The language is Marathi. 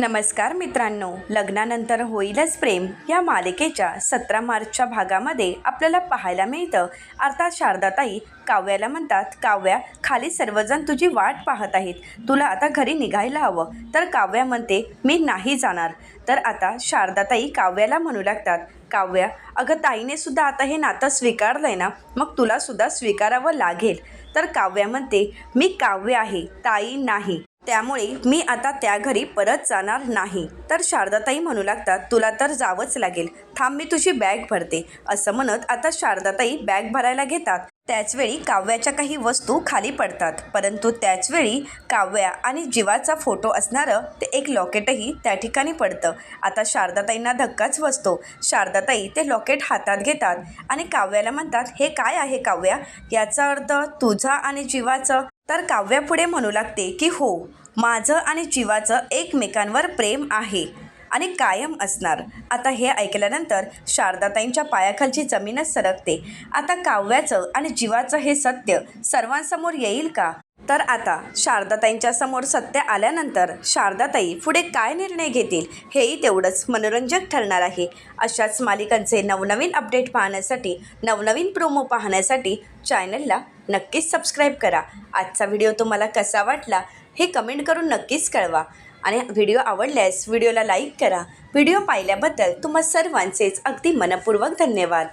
नमस्कार मित्रांनो लग्नानंतर होईलच प्रेम या मालिकेच्या सतरा मार्चच्या भागामध्ये आपल्याला पाहायला मिळतं. अर्थात शारदाताई काव्याला म्हणतात काव्या खाली सर्वजण तुझी वाट पाहत आहेत. तुला आता घरी निघायला हवं. तर काव्या म्हणते मी नाही जाणार. तर आता शारदाताई काव्याला म्हणू लागतात काव्या अगं ताईने सुद्धा आता हे नातं स्वीकारलंय ना मग तुला सुद्धा स्वीकारावं लागेल. तर काव्या म्हणते मी काव्य आहे ताई नाही. त्यामुळे मी आता त्या घरी परत जाणार नाही. तर शारदाताई म्हणू लागतात तुला तर जावंच लागेल. थांब मी तुझी बॅग भरते. असं म्हणत आता शारदाताई बॅग भरायला घेतात. त्याचवेळी काव्याच्या काही वस्तू खाली पडतात. परंतु त्याचवेळी काव्या आणि जीवाचा फोटो असणारं ते एक लॉकेटही त्या ठिकाणी पडतं. आता शारदाताईंना धक्काच बसतो. शारदाताई ते लॉकेट हातात घेतात आणि काव्याला म्हणतात हे काय आहे काव्या? याचा अर्थ तुझा आणि जीवाचं? तर काव्या पुढे म्हणू लागते की हो माझं आणि जीवाचं एकमेकांवर प्रेम आहे. आणि कायम असणार. आता हे ऐकल्यानंतर शारदाताईंच्या पायाखालची जमीनच सरकते. आता काव्याचं आणि जीवाचं हे सत्य सर्वांसमोर येईल का? तर आता शारदाताईंच्या समोर सत्य आल्यानंतर शारदाताई पुढे काय निर्णय घेतील? हेही तेवढंच मनोरंजक ठरणार आहे. अशाच मालिकांचे नवनवीन अपडेट पाहण्यासाठी नवनवीन प्रोमो पाहण्यासाठी चॅनलला नक्कीच सबस्क्राईब करा. आजचा व्हिडिओ तुम्हाला कसा वाटला हे कमेंट करून नक्कीच कळवा. आणि व्हिडिओ आवडल्यास व्हिडिओला लाईक करा. व्हिडिओ पाहिल्याबद्दल तुम्हा सर्वांचेच अगदी मनपूर्वक धन्यवाद.